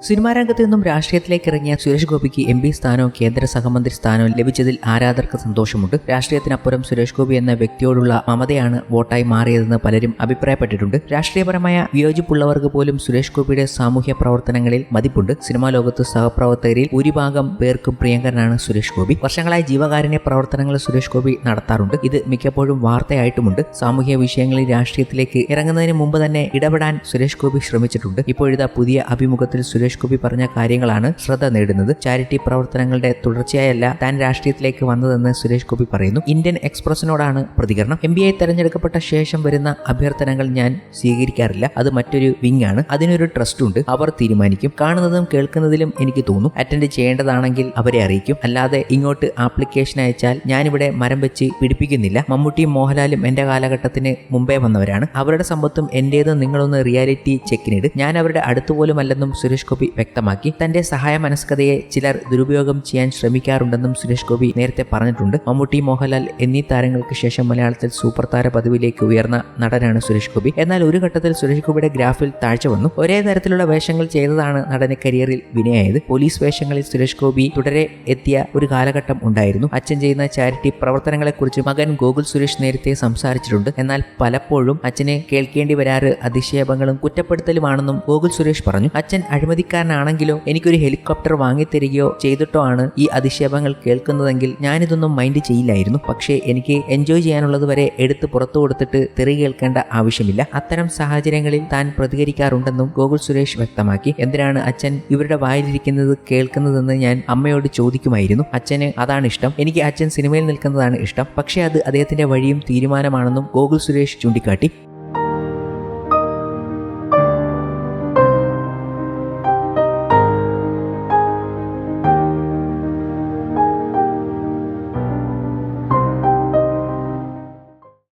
Cinema രംഗത്ത് നിന്നും രാഷ്ട്രീയത്തിലേക്ക് ഇറങ്ങിയ സുരേഷ് ഗോപിക്ക് എം പി സ്ഥാനവും കേന്ദ്ര സഹമന്ത്രി സ്ഥാനവും ലഭിച്ചതിൽ ആരാധകർക്ക് സന്തോഷമുണ്ട്. രാഷ്ട്രീയത്തിനപ്പുറം സുരേഷ് ഗോപി എന്ന വ്യക്തിയോടുള്ള മമതയാണ് വോട്ടായി മാറിയതെന്ന് പലരും അഭിപ്രായപ്പെട്ടിട്ടുണ്ട്. രാഷ്ട്രീയപരമായ വിയോജിപ്പുള്ളവർക്ക് പോലും സുരേഷ് ഗോപിയുടെ സാമൂഹ്യ പ്രവർത്തനങ്ങളിൽ മതിപ്പുണ്ട്. സിനിമാ ലോകത്ത് സഹപ്രവർത്തകരിൽ ഭൂരിഭാഗം പേർക്കും പ്രിയങ്കരനാണ് സുരേഷ് ഗോപി. വർഷങ്ങളായി ജീവകാരുണ്യ പ്രവർത്തനങ്ങൾ സുരേഷ് ഗോപി നടത്താറുണ്ട്. ഇത് മിക്കപ്പോഴും വാർത്തയായിട്ടുമുണ്ട്. സാമൂഹ്യ വിഷയങ്ങളിൽ രാഷ്ട്രീയത്തിലേക്ക് ഇറങ്ങുന്നതിന് മുമ്പ് തന്നെ ഇടപെടാൻ സുരേഷ് ഗോപി ശ്രമിച്ചിട്ടുണ്ട്. ഇപ്പോഴിതാ പുതിയ അഭിമുഖത്തിൽ സുരേഷ് ഗോപി പറഞ്ഞ കാര്യങ്ങളാണ് ശ്രദ്ധ നേടുന്നത്. ചാരിറ്റി പ്രവർത്തനങ്ങളുടെ തുടർച്ചയായല്ല താൻ രാഷ്ട്രീയത്തിലേക്ക് വന്നതെന്ന് സുരേഷ് ഗോപി പറയുന്നു. ഇന്ത്യൻ എക്സ്പ്രസിനോടാണ് പ്രതികരണം. എം ബി ഐ തെരഞ്ഞെടുക്കപ്പെട്ട ശേഷം വരുന്ന അഭ്യർത്ഥനകൾ ഞാൻ സ്വീകരിക്കാറില്ല. അത് മറ്റൊരു വിങ് ആണ്. അതിനൊരു ട്രസ്റ്റ് ഉണ്ട്. അവർ തീരുമാനിക്കും. കാണുന്നതും കേൾക്കുന്നതിലും എനിക്ക് തോന്നും. അറ്റൻഡ് ചെയ്യേണ്ടതാണെങ്കിൽ അവരെ അറിയിക്കും. അല്ലാതെ ഇങ്ങോട്ട് ആപ്ലിക്കേഷൻ അയച്ചാൽ ഞാനിവിടെ മരം വെച്ച് പിടിപ്പിക്കുന്നില്ല. മമ്മൂട്ടിയും മോഹൻലാലും എന്റെ കാലഘട്ടത്തിന് മുമ്പേ വന്നവരാണ്. അവരുടെ സമ്പത്തും എന്റേതും നിങ്ങളൊന്ന് റിയാലിറ്റി ചെക്കിനിട്. ഞാൻ അവരുടെ അടുത്തുപോലും അല്ലെന്നും സുരേഷ് ഗോപി വ്യക്തമാക്കി. തന്റെ സഹായ മനസ്കതയെ ചിലർ ദുരുപയോഗം ചെയ്യാൻ ശ്രമിക്കാറുണ്ടെന്നും സുരേഷ് ഗോപി നേരത്തെ പറഞ്ഞിട്ടുണ്ട്. മമ്മൂട്ടി മോഹൻലാൽ എന്നീ താരങ്ങൾക്ക് ശേഷം മലയാളത്തിൽ സൂപ്പർ താര പദവിയിലേക്ക് ഉയർന്ന നടനാണ് സുരേഷ് ഗോപി. എന്നാൽ ഒരു ഘട്ടത്തിൽ സുരേഷ് ഗോപിയുടെ ഗ്രാഫിൽ താഴ്ച വന്നു. ഒരേ തരത്തിലുള്ള വേഷങ്ങൾ ചെയ്തതാണ് നടന് കരിയറിൽ വിനയായത്. പോലീസ് വേഷങ്ങളിൽ സുരേഷ് ഗോപി തുടരെ എത്തിയ ഒരു കാലഘട്ടം ഉണ്ടായിരുന്നു. അച്ഛൻ ചെയ്യുന്ന ചാരിറ്റി പ്രവർത്തനങ്ങളെക്കുറിച്ച് മകൻ ഗോകുൽ സുരേഷ് നേരത്തെ സംസാരിച്ചിട്ടുണ്ട്. എന്നാൽ പലപ്പോഴും അച്ഛനെ കേൾക്കേണ്ടി വരാറ് അധിക്ഷേപങ്ങളും കുറ്റപ്പെടുത്തലുമാണെന്നും ഗോകുൽ സുരേഷ് പറഞ്ഞു. അച്ഛൻ അഴിമതിക്കാരനാണെങ്കിലോ എനിക്കൊരു ഹെലികോപ്റ്റർ വാങ്ങിത്തരികയോ ചെയ്തിട്ടോ ആണ് ഈ അധിക്ഷേപങ്ങൾ കേൾക്കുന്നതെങ്കിൽ ഞാനിതൊന്നും മൈൻഡ് ചെയ്യില്ലായിരുന്നു. പക്ഷേ എനിക്ക് എൻജോയ് ചെയ്യാനുള്ളത് വരെ എടുത്ത് പുറത്തു കൊടുത്തിട്ട് തെറി കേൾക്കേണ്ട ആവശ്യമില്ല. അത്തരം സാഹചര്യങ്ങളിൽ താൻ പ്രതികരിക്കാറുണ്ടെന്നും ഗോകുൽ സുരേഷ് വ്യക്തമാക്കി. എന്തിനാണ് അച്ഛൻ ഇവരുടെ വായിലിരിക്കുന്നത് കേൾക്കുന്നതെന്ന് ഞാൻ അമ്മയോട് ചോദിക്കുമായിരുന്നു. അച്ഛന് അതാണ് ഇഷ്ടം. എനിക്ക് അച്ഛൻ സിനിമയിൽ നിൽക്കുന്നതാണ് ഇഷ്ടം. പക്ഷേ അത് അദ്ദേഹത്തിന്റെ വഴിയും തീരുമാനമാണെന്നും ഗോകുൽ സുരേഷ് ചൂണ്ടിക്കാട്ടി.